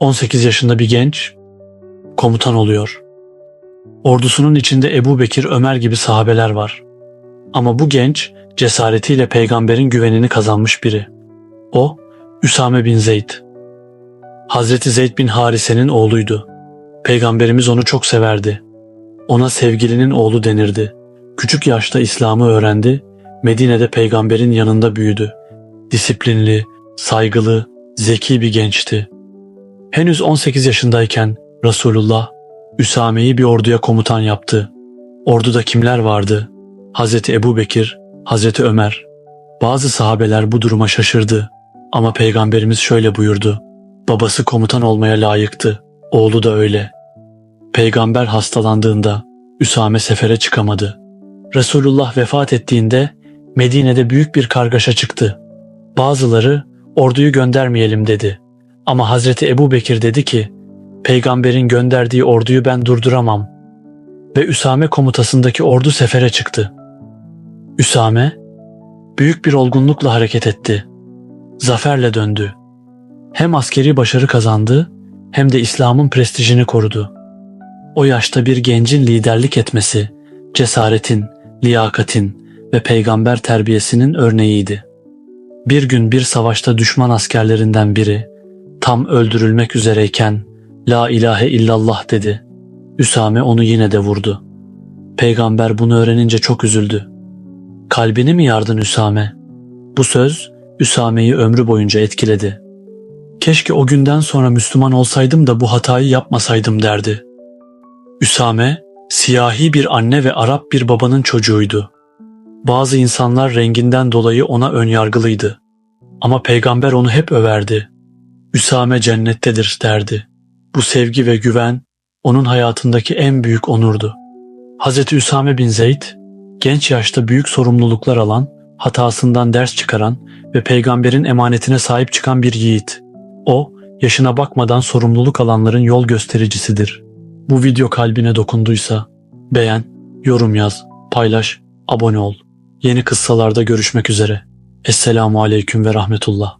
18 yaşında bir genç komutan oluyor. Ordusunun içinde Ebu Bekir, Ömer gibi sahabeler var. Ama bu genç cesaretiyle peygamberin güvenini kazanmış biri. O Üsame bin Zeyd. Hazreti Zeyd bin Harise'nin oğluydu. Peygamberimiz onu çok severdi. Ona sevgilinin oğlu denirdi. Küçük yaşta İslam'ı öğrendi, Medine'de peygamberin yanında büyüdü. Disiplinli, saygılı, zeki bir gençti. Henüz 18 yaşındayken Resulullah Üsame'yi bir orduya komutan yaptı. Orduda kimler vardı? Hazreti Ebu Bekir, Hazreti Ömer. Bazı sahabeler bu duruma şaşırdı. Ama peygamberimiz şöyle buyurdu. Babası komutan olmaya layıktı. Oğlu da öyle. Peygamber hastalandığında Üsame sefere çıkamadı. Resulullah vefat ettiğinde Medine'de büyük bir kargaşa çıktı. Bazıları orduyu göndermeyelim dedi. Ama Hazreti Ebu Bekir dedi ki, peygamberin gönderdiği orduyu ben durduramam. Ve Üsame komutasındaki ordu sefere çıktı. Üsame, büyük bir olgunlukla hareket etti. Zaferle döndü. Hem askeri başarı kazandı, hem de İslam'ın prestijini korudu. O yaşta bir gencin liderlik etmesi, cesaretin, liyakatin ve peygamber terbiyesinin örneğiydi. Bir gün bir savaşta düşman askerlerinden biri tam öldürülmek üzereyken La ilahe illallah dedi. Üsame onu yine de vurdu. Peygamber bunu öğrenince çok üzüldü. Kalbini mi yardın Üsame? Bu söz Üsame'yi ömrü boyunca etkiledi. Keşke o günden sonra Müslüman olsaydım da bu hatayı yapmasaydım derdi. Üsame, siyahi bir anne ve Arap bir babanın çocuğuydu. Bazı insanlar renginden dolayı ona önyargılıydı. Ama peygamber onu hep överdi. Üsame cennettedir derdi. Bu sevgi ve güven onun hayatındaki en büyük onurdu. Hz. Üsame bin Zeyd, genç yaşta büyük sorumluluklar alan, hatasından ders çıkaran ve peygamberin emanetine sahip çıkan bir yiğit. O, yaşına bakmadan sorumluluk alanların yol göstericisidir. Bu video kalbine dokunduysa beğen, yorum yaz, paylaş, abone ol. Yeni kıssalarda görüşmek üzere. Esselamu Aleyküm ve Rahmetullah.